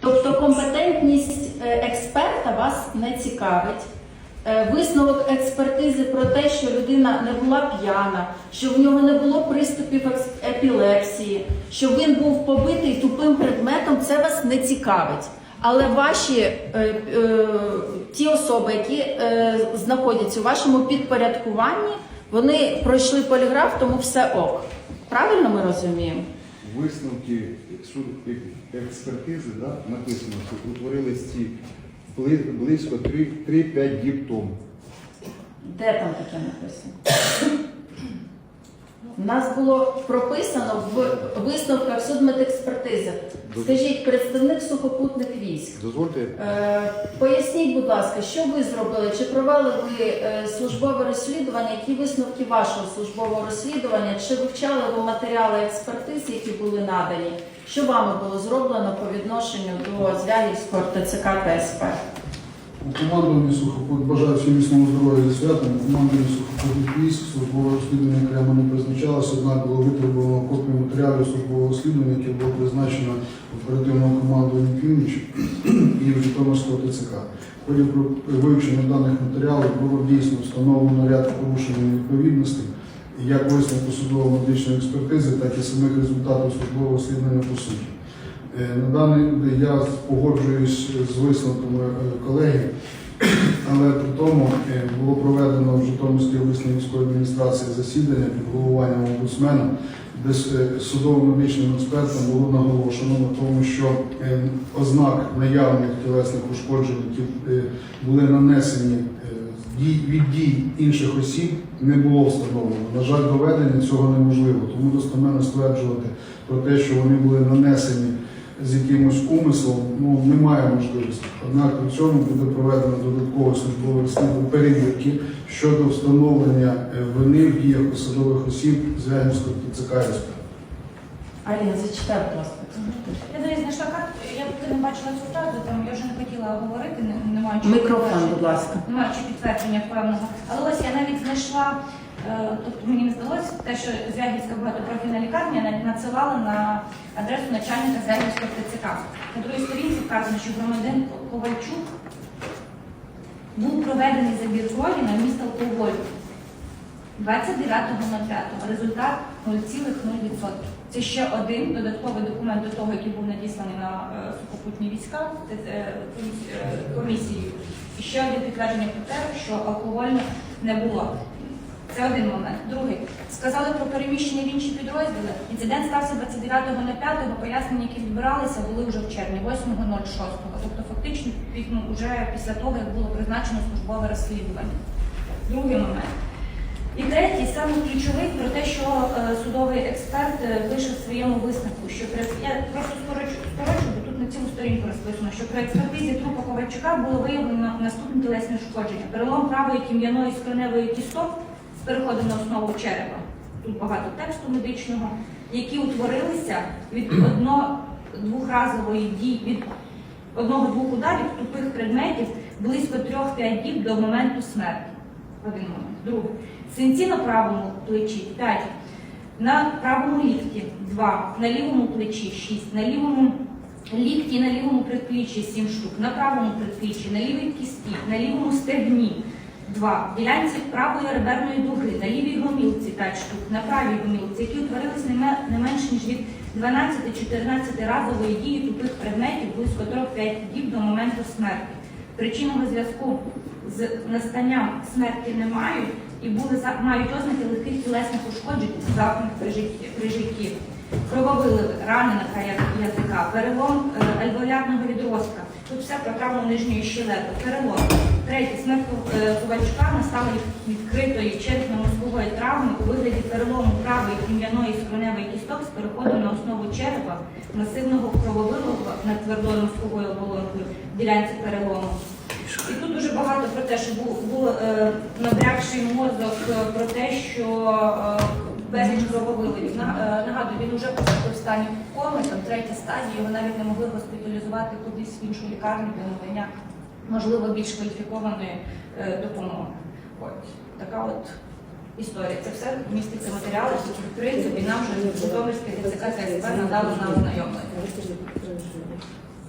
Тобто компетентність е, експерта вас не цікавить. Е, Висновок експертизи про те, що людина не була п'яна, що в нього не було приступів епілепсії, що він був побитий тупим предметом, це вас не цікавить. Але ваші е, е, ті особи, які е, знаходяться у вашому підпорядкуванні, вони пройшли поліграф, тому все ок. Правильно ми розуміємо? Висновки суд експертизи да, написано, що утворились ці бли- близько 3-5 діб тому. Де там таке написано? У нас було прописано в висновках судмедекспертизи. Скажіть, представник сухопутних військ. Дозвольте, Е, поясніть, будь ласка, що ви зробили? Чи провели ви е, службове розслідування? Які висновки вашого службового розслідування? Чи вивчали ви матеріали експертиз, які були надані? Що вами було зроблено по відношенню до Звягільського ТЦК та СП? У командуванні сухопут бажаю всім міцного здоров'я зі святом. У командуванні сухопутних військ службове розслідування окремо не призначалося, однак було витребувано копію матеріалів службового розслідування, яке було призначено оперативному командуванні Північ і Житомирського ТЦК. В ході про- вивчення даних матеріалів було дійсно встановлено ряд порушень невідповідностей, як висновку судово-медичної експертизи, так і самих результатів службового розслідування по суті. Е, На даний я погоджуюсь з висновками е, колеги, але при тому е, було проведено в Житомирській обласній військовій адміністрації засідання під головуванням омбудсмена, де з е, судово-медичним експертом було наголошено на тому, що ознак наявних тілесних ушкоджень, які були нанесені від дій інших осіб, не було встановлено. На жаль, доведення цього неможливо, тому достеменно стверджувати про те, що вони були нанесені з якимось умислом, ну немає можливості. Однак при цьому буде проведено додаткове службове розслідування перевірки щодо встановлення е, вини в діях посадових осіб Звягільського ТЦК СП. Аліна, зачитай, будь ласка. Я навіть знайшла карту, я поки не бачила цю фразу, там я вже не хотіла говорити, не, не маю чого Мікрофон, підтвердження. будь ласка. Не маю чи підтвердження певного. Але ось я навіть знайшла, тобто мені не здалося те, що Звягільська багатопрофільна лікарня надсилала на адресу начальника Звягільського ТЦК. На другій сторінці вказано, що громадян Ковальчук був проведений забір крові на місто алкоголю. 29.05. Результат 0,0%. Це ще один додатковий документ до того, який був надісланий на е, сухопутні війська е, комісією. І ще одне підтвердження про те, що алкогольного не було. Це один момент. Другий. Сказали про переміщення в інші підрозділи. Інцидент стався 29.05, пояснення, які відбиралися, були вже в червні, 8.06. Тобто фактично ну, вже після того, як було призначено службове розслідування. Другий момент. І третій, саме ключовий, про те, що е, судовий експерт е, пише в своєму висновку, що при я просто скорочу, скорочу, бо тут на цілу сторінку розписано, що при експертизі трупа Ковальчука було виявлено наступні тілесні ушкодження. Перелом правої тім'яної скроневої кісток з переходом на основу черепа. Тут багато тексту медичного, які утворилися від одно-двохразової дії від одного-двох ударів тупих предметів близько 3-5 діб до моменту смерті. Один момент. Другий. Синці на правому плечі 5, на правому лікті 2, на лівому плечі 6, на лівому лікті, на лівому предпліччі 7 штук, на правому предпліччі, на лівій кісті, на лівому стегні 2, ділянці правої реберної дуги, на лівій гомілці 5 штук, на правій гомілці, які утворились не ме- менш ніж від 12-14 разової дії тупих предметів близько 3-5 діб до моменту смерті. Причинного зв'язку з настанням смерті не мають і були мають ознаки легких тілесних ушкоджень завданих при житті. Крововилив, рани на краях язика, перелом е, відростка. Тут все про травму нижньої щелепи, перелом. Третє, смерть е, Ковальчука настала від відкритої черепно-мозкової травми у вигляді перелому правої тім'яної скроневої кісток з переходом на основу черепа, масивного крововилого над твердою мозковою оболонкою в ділянці перелому. І тут дуже багато про те, що був, був е, набрякший мозок, е, про те, що е, безліч крововиливів. Е, Нагадую, він вже поступив в стані коми, там третя стадія, його навіть не могли госпіталізувати кудись в іншу лікарню для надання, можливо, більш кваліфікованої е, допомоги. От така от історія. Це все міститься матеріали, які в принципі нам вже Житомирське ТЦК та СП надали на ознайомлення.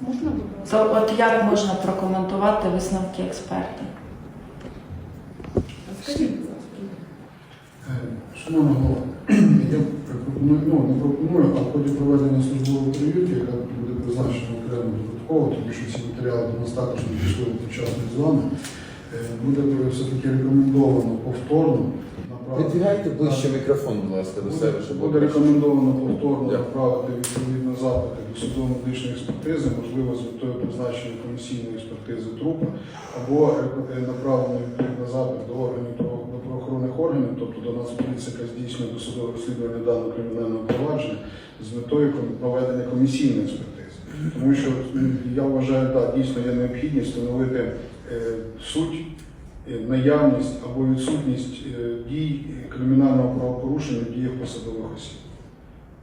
Можна ласка? То от як можна прокоментувати висновки експертів? Скажіть, будь ласка. Е, Шановна голова, я пропоную, ну не пропоную, а в ході проведення службової перевірки, яка буде призначена окремо додатково, тому що ці матеріали до нас також не пішли одночасно з вами, е, буде все-таки рекомендовано повторно направити. Підвігайте ближче мікрофон, будь ласка, до себе, щоб Буде рекомендовано повторно направити відповідно запити до судово-медичної експертизи, можливо, з метою призначення комісійної експертизи трупа, або е, направлено відповідно запит до органів право- правоохоронних органів, тобто до нас поліція, здійснює досудове розслідування даного кримінального провадження з метою проведення комісійної експертизи. Тому що я вважаю, так, дійсно є необхідність встановити е, суть е, наявність або відсутність е, дій кримінального правопорушення в діях посадових осіб.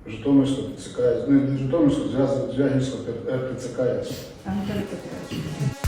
Житомирського ТЦК, не Житомирського, Зв'язківського РТЦК. Петрович.